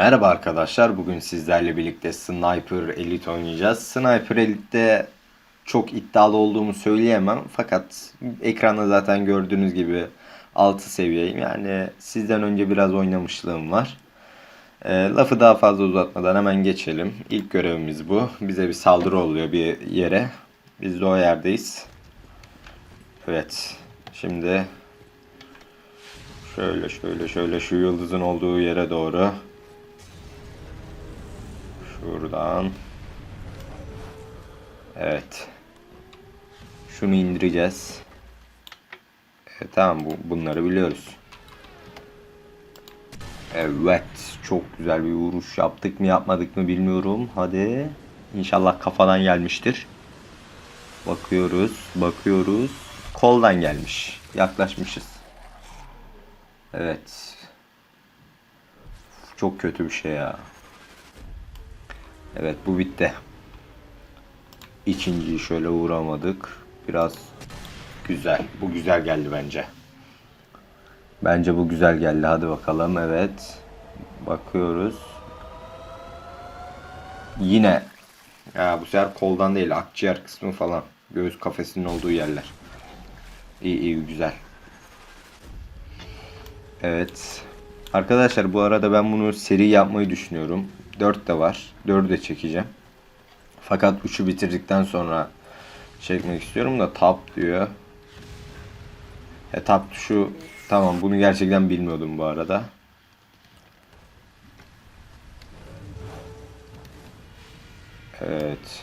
Merhaba arkadaşlar. Bugün sizlerle birlikte Sniper Elite oynayacağız. Sniper Elite'de çok iddialı olduğumu söyleyemem. Fakat ekranda zaten gördüğünüz gibi 6 seviyeyim. Yani sizden önce biraz oynamışlığım var. E, lafı daha fazla uzatmadan hemen geçelim. İlk görevimiz bu. Bize bir saldırı oluyor bir yere. Biz de o yerdeyiz. Evet. Şimdi şöyle şöyle şöyle şu yıldızın olduğu yere doğru Şuradan. Evet. Şunu indireceğiz. E, tamam bu, bunları biliyoruz. Evet. Çok güzel bir vuruş yaptık mı yapmadık mı bilmiyorum. Hadi. İnşallah kafadan gelmiştir. Bakıyoruz. Bakıyoruz. Koldan gelmiş. Yaklaşmışız. Evet. Çok kötü bir şey ya. Evet bu bitti. İkinciyi şöyle uğramadık. Biraz güzel. Bu güzel geldi bence. Bence bu güzel geldi. Hadi bakalım. Evet. Bakıyoruz. Yine. Ya bu sefer koldan değil. Akciğer kısmı falan. Göğüs kafesinin olduğu yerler. İyi iyi güzel. Evet. Arkadaşlar bu arada ben bunu seri yapmayı düşünüyorum. 4 de var. 4'ü de çekeceğim. Fakat 3'ü bitirdikten sonra çekmek istiyorum da tab diyor. E tab tuşu tamam bunu gerçekten bilmiyordum bu arada. Evet.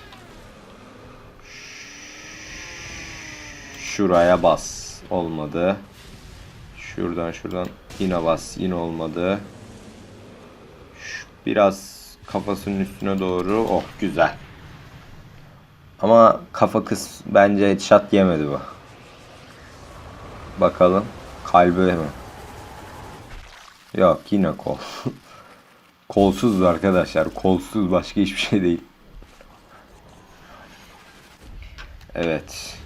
Şuraya bas. Olmadı. Şuradan şuradan yine bas. Yine olmadı. Şu- Biraz kafasının üstüne doğru. Oh güzel. Ama kafa kız bence headshot yemedi bu. Bakalım. Kalbi mi? Yok yine kol. Kolsuz arkadaşlar. Kolsuz başka hiçbir şey değil. Evet.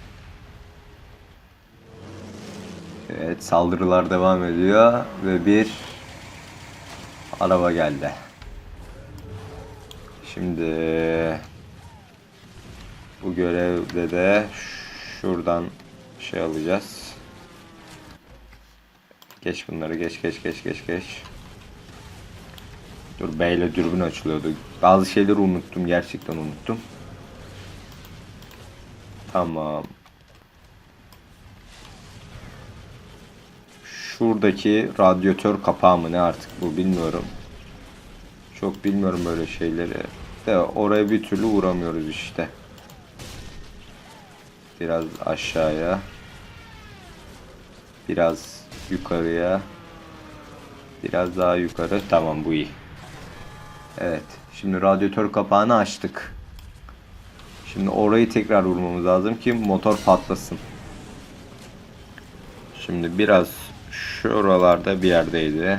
Evet saldırılar devam ediyor ve bir araba geldi. Şimdi bu görevde de şuradan şey alacağız. Geç bunları geç geç geç geç geç. Dur B dürbün açılıyordu. Bazı şeyleri unuttum gerçekten unuttum. Tamam. Şuradaki radyatör kapağı mı ne artık bu bilmiyorum. Çok bilmiyorum böyle şeyleri. De oraya bir türlü uğramıyoruz işte. Biraz aşağıya. Biraz yukarıya. Biraz daha yukarı. Tamam bu iyi. Evet. Şimdi radyatör kapağını açtık. Şimdi orayı tekrar vurmamız lazım ki motor patlasın. Şimdi biraz şuralarda bir yerdeydi.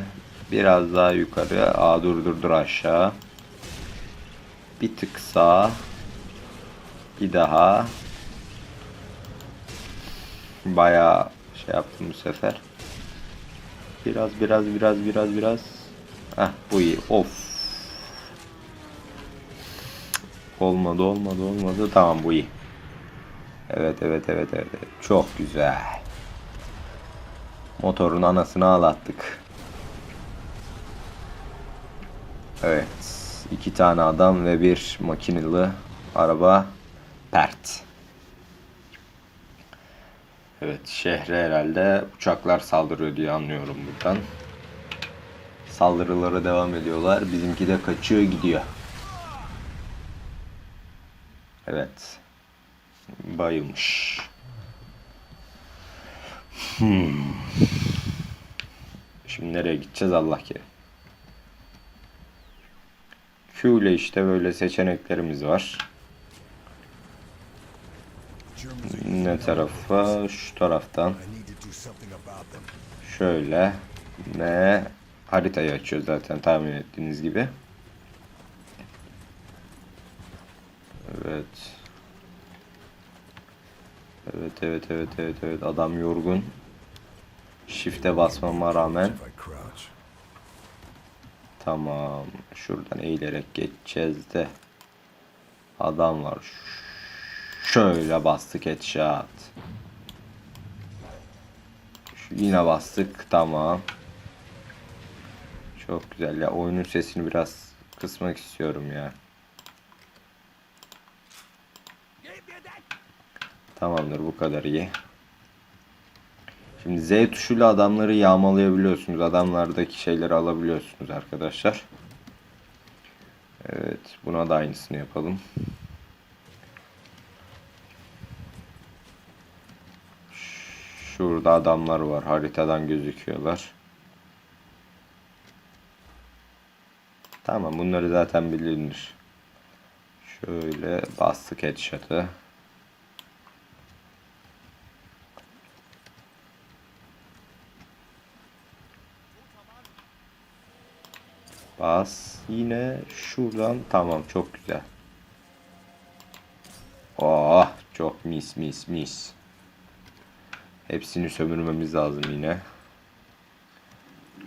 Biraz daha yukarı. Aa dur dur dur aşağı. Bir tık sağ. Bir daha. Bayağı şey yaptım bu sefer. Biraz biraz biraz biraz biraz. Heh bu iyi. Of. Olmadı olmadı olmadı. Tamam bu iyi. Evet evet evet. evet. Çok güzel. Motorun anasını ağlattık. Evet. İki tane adam ve bir makineli araba pert. Evet şehre herhalde uçaklar saldırıyor diye anlıyorum buradan. Saldırılara devam ediyorlar. Bizimki de kaçıyor gidiyor. Evet. Bayılmış. Hmm. Şimdi nereye gideceğiz Allah ki? Q ile işte böyle seçeneklerimiz var. Ne tarafa? Şu taraftan. Şöyle. Ne? Haritayı açıyor zaten tahmin ettiğiniz gibi. Evet. Evet evet evet evet evet adam yorgun. Shift'e basmama rağmen Tamam. Şuradan eğilerek geçeceğiz de. Adam var. Şöyle bastık headshot. Yine bastık. Tamam. Çok güzel ya. Oyunun sesini biraz kısmak istiyorum ya. Tamamdır bu kadar iyi. Şimdi Z tuşuyla adamları yağmalayabiliyorsunuz. Adamlardaki şeyleri alabiliyorsunuz arkadaşlar. Evet, buna da aynısını yapalım. Şurada adamlar var. Haritadan gözüküyorlar. Tamam, bunları zaten bilinir. Şöyle bastık headshot'ı. Bas. Yine şuradan. Tamam çok güzel. Oh çok mis mis mis. Hepsini sömürmemiz lazım yine.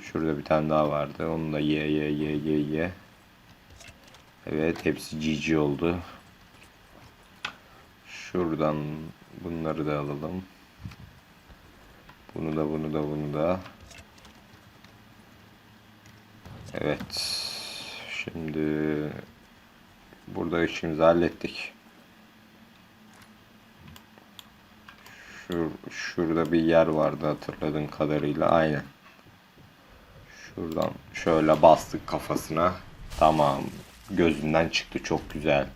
Şurada bir tane daha vardı. Onu da ye ye ye ye ye. Evet hepsi GG oldu. Şuradan bunları da alalım. Bunu da bunu da bunu da. Evet. Şimdi burada işimizi hallettik. Şur, şurada bir yer vardı hatırladığım kadarıyla. Aynen. Şuradan şöyle bastık kafasına. Tamam. Gözünden çıktı çok güzel.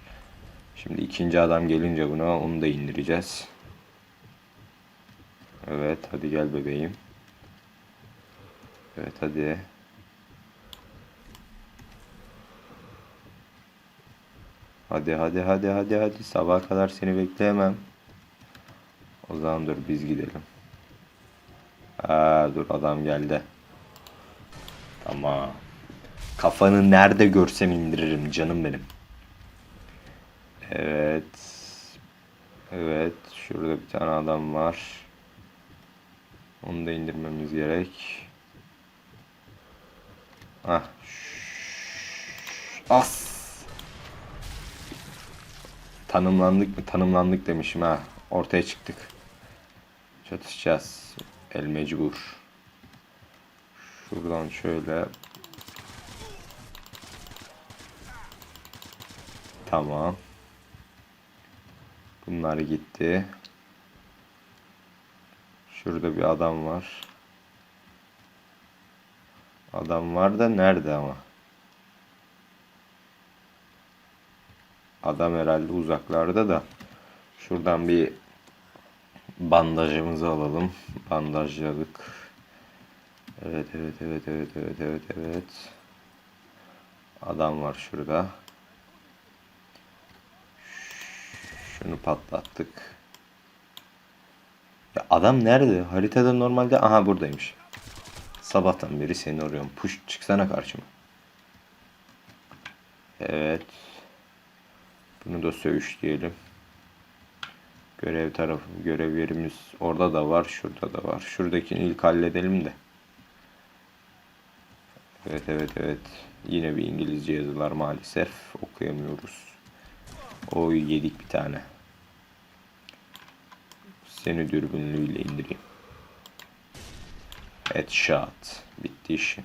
Şimdi ikinci adam gelince buna onu da indireceğiz. Evet hadi gel bebeğim. Evet hadi. Hadi hadi hadi hadi hadi sabaha kadar seni bekleyemem. O zaman dur biz gidelim. Aa, dur adam geldi. Tamam. Kafanı nerede görsem indiririm canım benim. Evet. Evet. Şurada bir tane adam var. Onu da indirmemiz gerek. Ah. As. Tanımlandık mı? Tanımlandık demişim ha. Ortaya çıktık. Çatışacağız. El mecbur. Şuradan şöyle. Tamam. Bunlar gitti. Şurada bir adam var. Adam var da nerede ama? Adam herhalde uzaklarda da. Şuradan bir bandajımızı alalım. Bandajladık. Evet evet evet evet evet evet evet. Adam var şurada. Şunu patlattık. Ya adam nerede? Haritada normalde aha buradaymış. Sabahtan beri seni arıyorum. Push çıksana karşıma. Evet. Bunu da söğüş diyelim. Görev tarafı, görev yerimiz orada da var, şurada da var. Şuradakini ilk halledelim de. Evet, evet, evet. Yine bir İngilizce yazılar maalesef okuyamıyoruz. Oy yedik bir tane. Seni dürbünlüğüyle indireyim. Headshot. Bitti işin.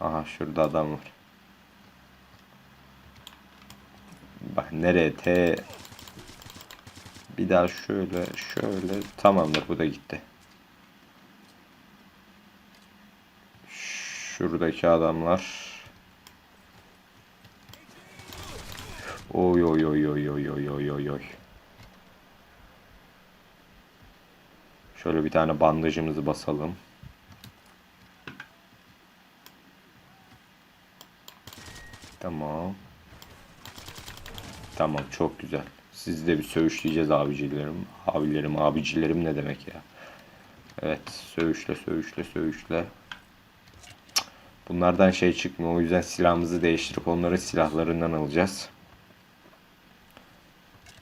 Aha şurada adam var. Bak nereye T bir daha şöyle şöyle tamamdır bu da gitti. Şuradaki adamlar Oy oy oy oy oy oy oy oy oy. Şöyle bir tane bandajımızı basalım. Tamam. Tamam çok güzel. Sizi de bir söğüşleyeceğiz abicilerim. Abilerim, abicilerim ne demek ya. Evet söğüşle söğüşle söğüşle. Bunlardan şey çıkmıyor. O yüzden silahımızı değiştirip onların silahlarından alacağız.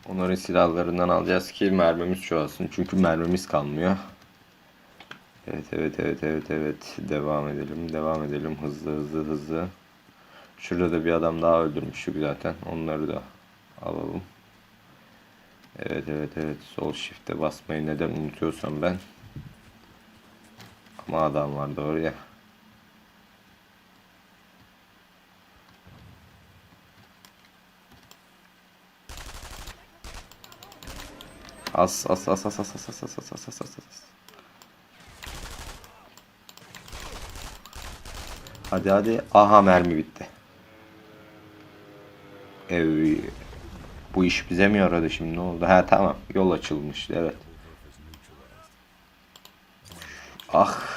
Onların silahlarından alacağız ki mermimiz çoğalsın. Çünkü mermimiz kalmıyor. Evet evet evet evet evet devam edelim devam edelim hızlı hızlı hızlı. Şurada da bir adam daha öldürmüştük zaten onları da alalım. Evet evet evet sol shift'e basmayı neden unutuyorsam ben. Ama adam vardı oraya. As as as as as as as as as as as as as. Hadi hadi. Aha mermi bitti. Ev bu iş bize mi yaradı şimdi ne oldu? Ha tamam yol açılmış evet. Ah.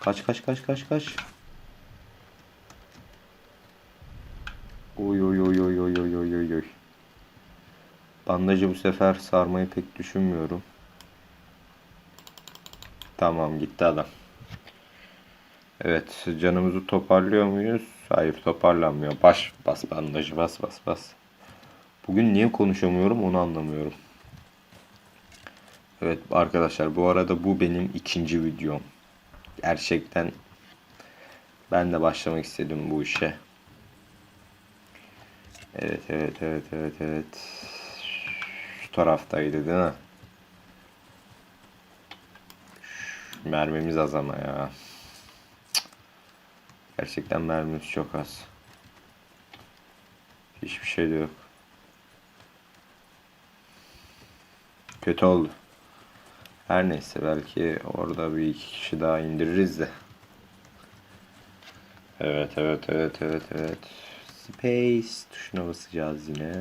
Kaç kaç kaç kaç kaç. Oy oy oy oy oy oy oy oy oy. Bandajı bu sefer sarmayı pek düşünmüyorum. Tamam gitti adam. Evet canımızı toparlıyor muyuz? Hayır toparlanmıyor. Baş bas bandajı bas bas bas. Bugün niye konuşamıyorum onu anlamıyorum. Evet arkadaşlar bu arada bu benim ikinci videom. Gerçekten ben de başlamak istedim bu işe. Evet evet evet evet evet. Şu taraftaydı değil mi? Şu mermimiz az ama ya. Gerçekten mermimiz çok az. Hiçbir şey de yok. Kötü oldu. Her neyse belki orada bir iki kişi daha indiririz de. Evet evet evet evet evet. Space tuşuna basacağız yine.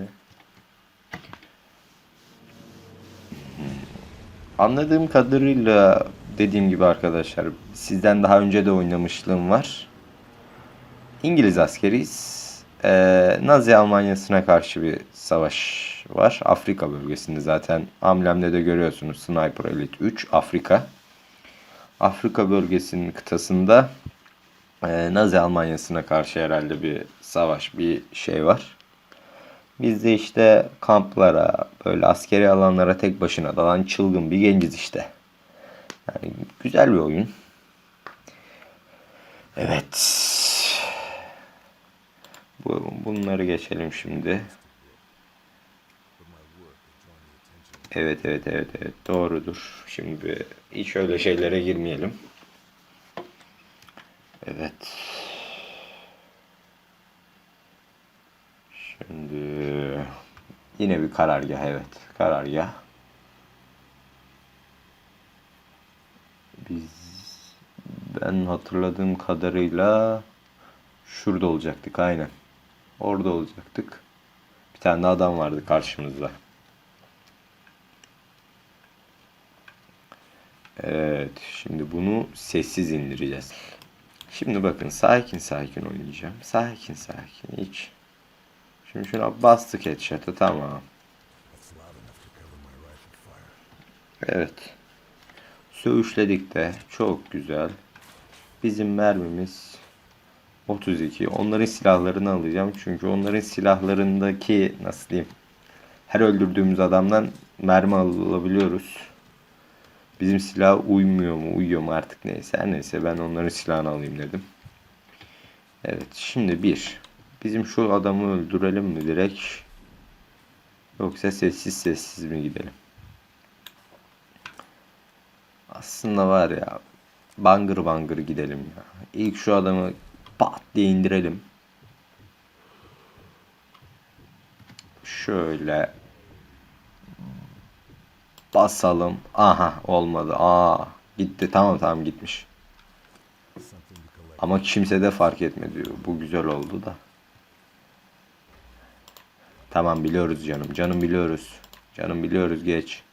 Anladığım kadarıyla dediğim gibi arkadaşlar sizden daha önce de oynamışlığım var. İngiliz askeriyiz. Ee, Nazi Almanyası'na karşı bir savaş var. Afrika bölgesinde zaten amblemde de görüyorsunuz Sniper Elite 3 Afrika. Afrika bölgesinin kıtasında e, Nazi Almanyası'na karşı herhalde bir savaş bir şey var. Biz de işte kamplara, böyle askeri alanlara tek başına dalan çılgın bir genciz işte. Yani güzel bir oyun. Evet. Bu, bunları geçelim şimdi. Evet evet evet evet doğrudur. Şimdi hiç öyle şeylere girmeyelim. Evet. Şimdi yine bir karargah evet. Karargah. Biz ben hatırladığım kadarıyla şurada olacaktık aynen. Orada olacaktık. Bir tane de adam vardı karşımızda. Evet, şimdi bunu sessiz indireceğiz. Şimdi bakın sakin sakin oynayacağım. Sakin sakin hiç. Şimdi şuna bastık headshot'ı tamam. Evet. Söğüşledik de çok güzel. Bizim mermimiz 32. Onların silahlarını alacağım. Çünkü onların silahlarındaki nasıl diyeyim her öldürdüğümüz adamdan mermi alabiliyoruz. Bizim silah uymuyor mu uyuyor mu artık neyse. Her neyse ben onların silahını alayım dedim. Evet şimdi bir. Bizim şu adamı öldürelim mi direkt? Yoksa sessiz sessiz mi gidelim? Aslında var ya bangır bangır gidelim ya. İlk şu adamı pat diye indirelim. Şöyle basalım. Aha olmadı. Aa gitti. Tamam tamam gitmiş. Ama kimse de fark etmedi. Bu güzel oldu da. Tamam biliyoruz canım. Canım biliyoruz. Canım biliyoruz geç.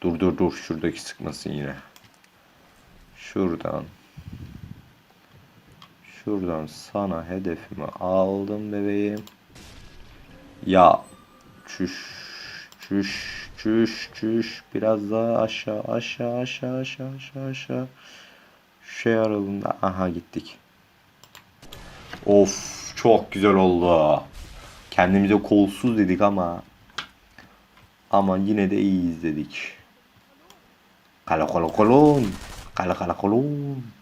Dur dur dur şuradaki sıkmasın yine. Şuradan. Şuradan sana hedefimi aldım bebeğim. Ya çüş çüş çüş çüş biraz daha aşağı aşağı aşağı aşağı aşağı aşağı. Şey aralığında aha gittik. Of çok güzel oldu. Kendimize kolsuz dedik ama ama yine de iyi izledik. Kalo kalo kolon. Kala kala kolum.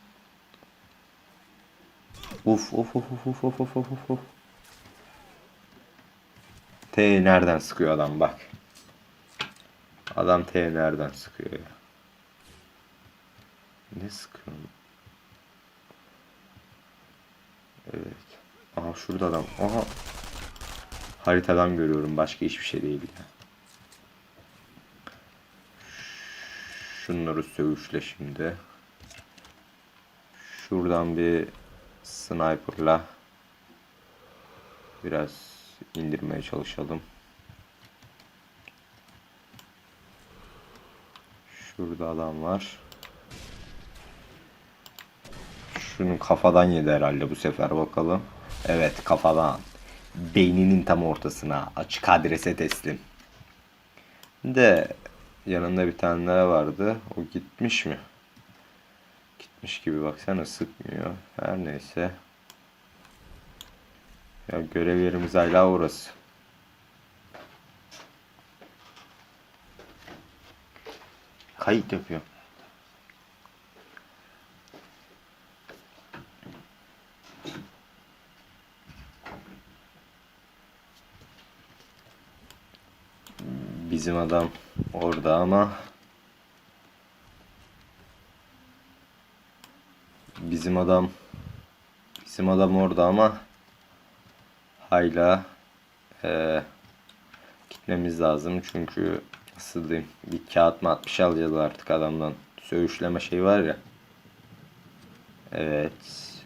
Uf of of of of of of of of. T nereden sıkıyor adam bak. Adam T nereden sıkıyor ya. Ne sıkıyor? Evet. Aha şurada adam. Aha. Haritadan görüyorum. Başka hiçbir şey değil ya. Şunları söğüşle şimdi. Şuradan bir sniperla biraz indirmeye çalışalım. Şurada adam var. Şunun kafadan yedi herhalde bu sefer bakalım. Evet kafadan. Beyninin tam ortasına açık adrese teslim. De yanında bir tane daha vardı. O gitmiş mi? Gitmiş gibi baksana sıkmıyor. Her neyse. Ya görev yerimiz hala orası. Kayıt yapıyor. Bizim adam orada ama bizim adam bizim adam orada ama hala eee, gitmemiz lazım. Çünkü nasıl diyeyim bir kağıt mı atmış alacağız artık adamdan. Söğüşleme şey var ya. Evet.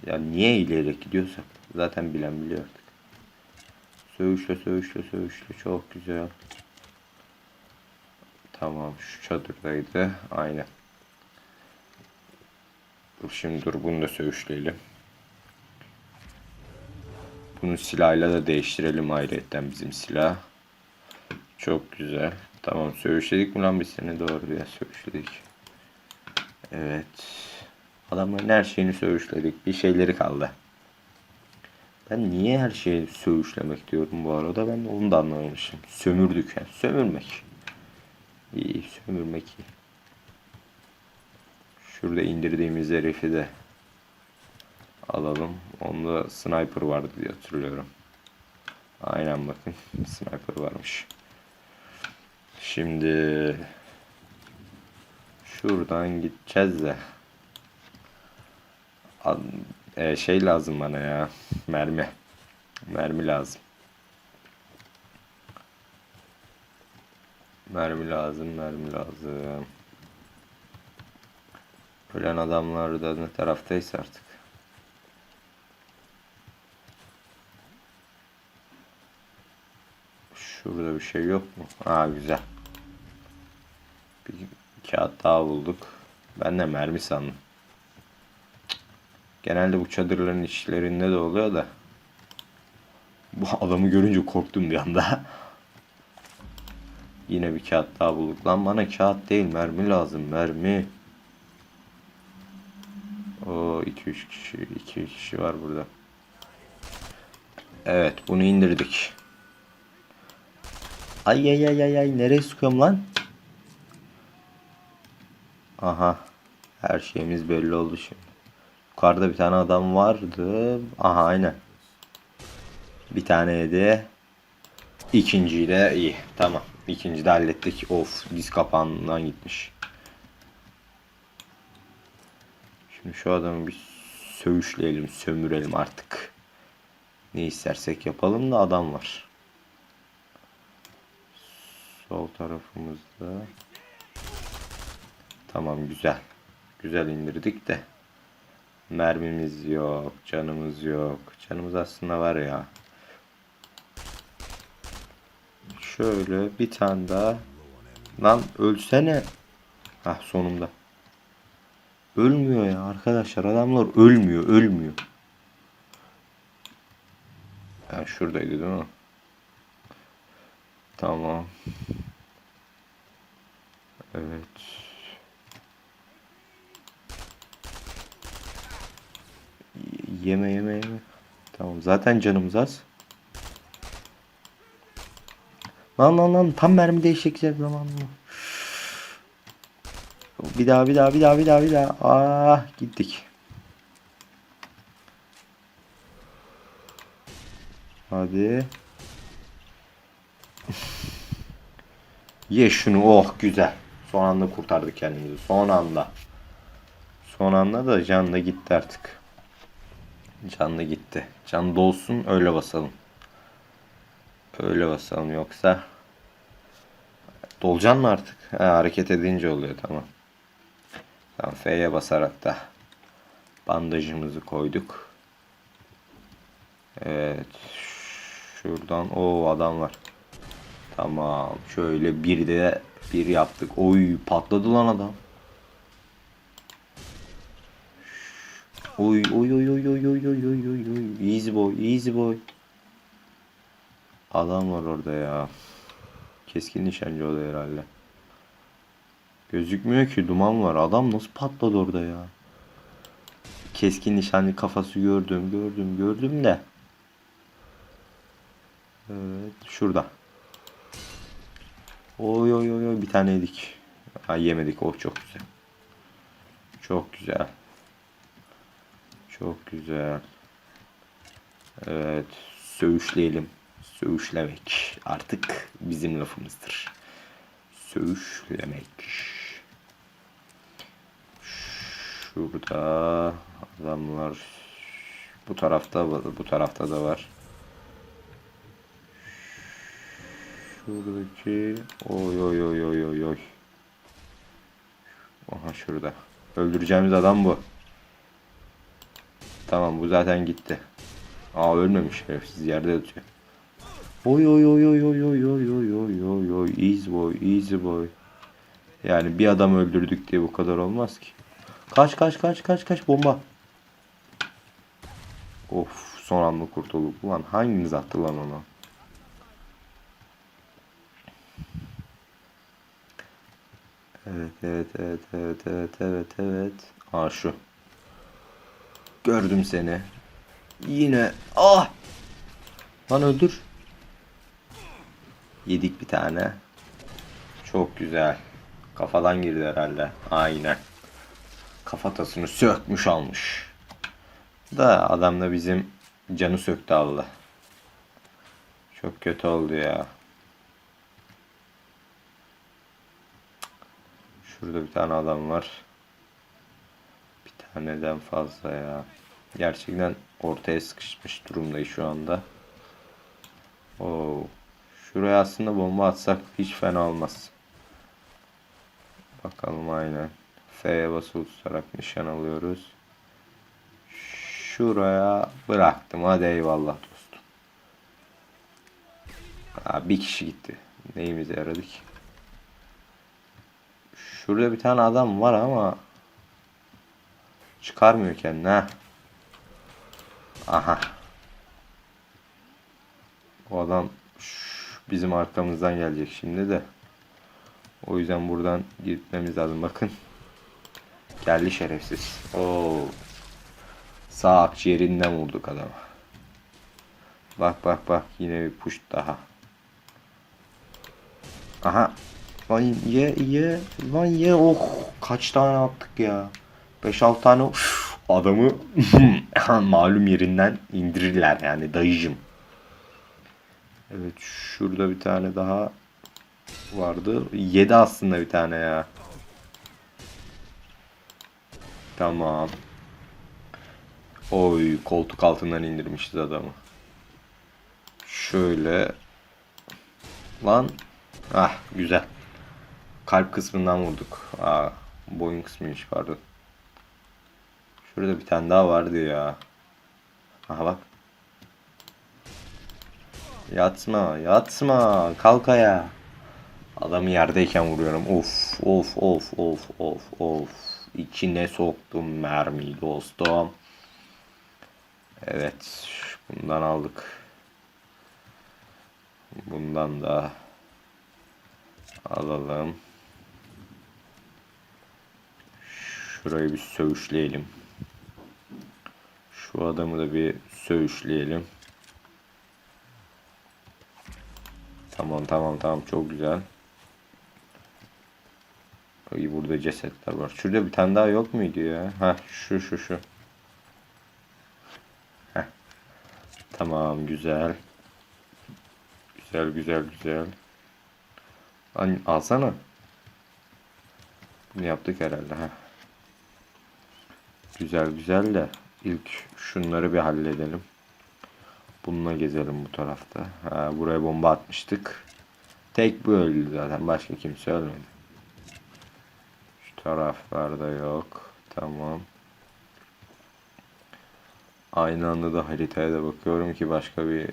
Ya niye eğilerek gidiyorsak? Zaten bilen biliyor artık. Söğüşle söğüşle söğüşle. Çok güzel. Tamam şu çadırdaydı. Aynen. Şimdi dur bunu da söğüşleyelim. Bunu silahıyla da değiştirelim ayrıyetten bizim silah. Çok güzel. Tamam söğüşledik mi lan biz seni doğru ya söğüşledik. Evet. Adamların her şeyini söğüşledik. Bir şeyleri kaldı. Ben niye her şeyi söğüşlemek diyorum bu arada ben onu da anlamamışım. Sömürdük yani. Sömürmek. İyi sömürmek iyi. Şurada indirdiğimiz herifi de alalım. Onda sniper vardı diye hatırlıyorum. Aynen bakın sniper varmış. Şimdi şuradan gideceğiz de Ad- e, şey lazım bana ya mermi mermi lazım. Mermi lazım, mermi lazım. Ölen adamlar da ne taraftaysa artık. Şurada bir şey yok mu? Aa güzel. Bir kağıt daha bulduk. Ben de mermi sandım. Genelde bu çadırların içlerinde de oluyor da. Bu adamı görünce korktum bir anda. Yine bir kağıt daha bulduk. Lan bana kağıt değil mermi lazım mermi. O 2-3 kişi 2 kişi var burada. Evet bunu indirdik. Ay ay ay ay ay nereye sıkıyorum lan? Aha. Her şeyimiz belli oldu şimdi. Yukarıda bir tane adam vardı. Aha aynen. Bir tane yedi. İkinciyi de iyi. Tamam. İkinci de hallettik. Of diz kapağından gitmiş. Şimdi şu adamı bir söğüşleyelim, sömürelim artık. Ne istersek yapalım da adam var. Sol tarafımızda. Tamam güzel. Güzel indirdik de. Mermimiz yok, canımız yok. Canımız aslında var ya. Şöyle bir tane daha. Lan ölsene. Hah sonunda. Ölmüyor ya arkadaşlar. Adamlar ölmüyor, ölmüyor. Ya şuradaydı değil mi? Tamam. Evet. Yeme yeme yeme. Tamam zaten canımız az. Lan lan lan tam mermi değişecek zaman mı? Bir daha bir daha bir daha bir daha bir daha. Ah gittik. Hadi. Ye şunu oh güzel. Son anda kurtardık kendimizi. Son anda. Son anda da can da gitti artık. Can da gitti. Can dolsun öyle basalım. Öyle basalım yoksa. Dolcan mı artık? Ha, hareket edince oluyor tamam. Tamam F'ye basarak da bandajımızı koyduk. Evet. Şuradan o adam var. Tamam. Şöyle bir de bir yaptık. Oy patladı lan adam. Oy oy oy oy oy oy oy oy oy oy. Easy boy, easy boy. Adam var orada ya. Keskin nişancı o da herhalde. Gözükmüyor ki duman var. Adam nasıl patladı orada ya? Keskin nişancı kafası gördüm, gördüm, gördüm de. Evet, şurada. Oy oy oy bir tane yedik. Ha yemedik. Oh çok güzel. Çok güzel. Çok güzel. Evet, söğüşleyelim. Söğüşlemek artık bizim lafımızdır. Söğüşlemek. Şurada adamlar bu tarafta bu tarafta da var. Şuradaki oy oy oy oy oy oy. Aha şurada. Öldüreceğimiz adam bu. Tamam bu zaten gitti. Aa ölmemiş herifsiz yerde yatıyor. Oy oy oy oy oy oy oy oy oy oy oy easy boy easy boy. Yani bir adam öldürdük diye bu kadar olmaz ki. Kaç kaç kaç kaç kaç bomba. Of son anda kurtulduk. Ulan hanginiz attı lan onu? Evet evet evet evet evet evet evet. Aa şu. Gördüm seni. Yine. Ah! Lan öldür. Yedik bir tane. Çok güzel. Kafadan girdi herhalde. Aynen. Kafatasını sökmüş almış. Da adam da bizim canı söktü Allah. Çok kötü oldu ya. Şurada bir tane adam var. Bir taneden fazla ya. Gerçekten ortaya sıkışmış durumdayız şu anda. Oo. Şuraya aslında bomba atsak hiç fena olmaz. Bakalım aynen. F'ye basılı tutarak nişan alıyoruz. Şuraya bıraktım. Hadi eyvallah dostum. Aa, bir kişi gitti. Neyimize yaradık? Şurada bir tane adam var ama çıkarmıyor kendini ha. Aha. O adam bizim arkamızdan gelecek şimdi de. O yüzden buradan gitmemiz lazım. Bakın. Geldi şerefsiz. Oo. Sağ akciğerinden vurduk adama. Bak bak bak yine bir push daha. Aha. Lan ye ye. Lan ye. Oh. Kaç tane attık ya. 5-6 tane Üf, adamı malum yerinden indirirler yani dayıcım. Evet şurada bir tane daha vardı. 7 aslında bir tane ya. Tamam. Oy koltuk altından indirmişiz adamı. Şöyle. Lan. Ah güzel. Kalp kısmından vurduk. Aa, boyun kısmıymış pardon. Şurada bir tane daha vardı ya. Aha bak. Yatma, yatma. Kalk ayağa. Adamı yerdeyken vuruyorum. Of, of, of, of, of, of. İçine soktum mermiyi dostum. Evet, bundan aldık. Bundan da alalım. Şurayı bir söğüşleyelim. Şu adamı da bir söğüşleyelim. Tamam tamam tamam çok güzel. Ay burada cesetler var. Şurada bir tane daha yok muydu ya? Ha şu şu şu. Heh. Tamam güzel. Güzel güzel güzel. Lan alsana. Bunu yaptık herhalde ha. Güzel güzel de ilk şunları bir halledelim. Bununla gezelim bu tarafta. Ha, buraya bomba atmıştık. Tek bu öldü zaten. Başka kimse ölmedi. Taraflarda yok. Tamam. Aynı anda da haritaya da bakıyorum ki başka bir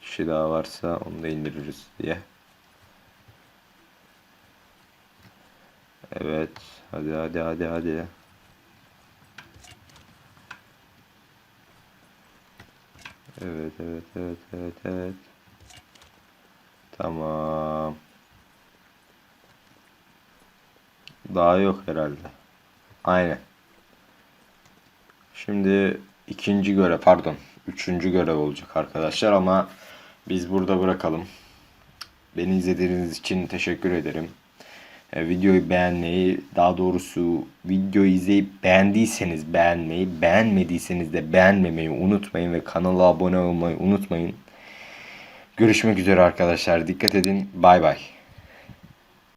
kişi daha varsa onu da indiririz diye. Evet. Hadi hadi hadi hadi. Evet evet evet evet evet. Tamam. Daha yok herhalde. Aynen. Şimdi ikinci görev pardon. Üçüncü görev olacak arkadaşlar ama biz burada bırakalım. Beni izlediğiniz için teşekkür ederim. E, videoyu beğenmeyi, daha doğrusu videoyu izleyip beğendiyseniz beğenmeyi, beğenmediyseniz de beğenmemeyi unutmayın ve kanala abone olmayı unutmayın. Görüşmek üzere arkadaşlar. Dikkat edin. Bay bay.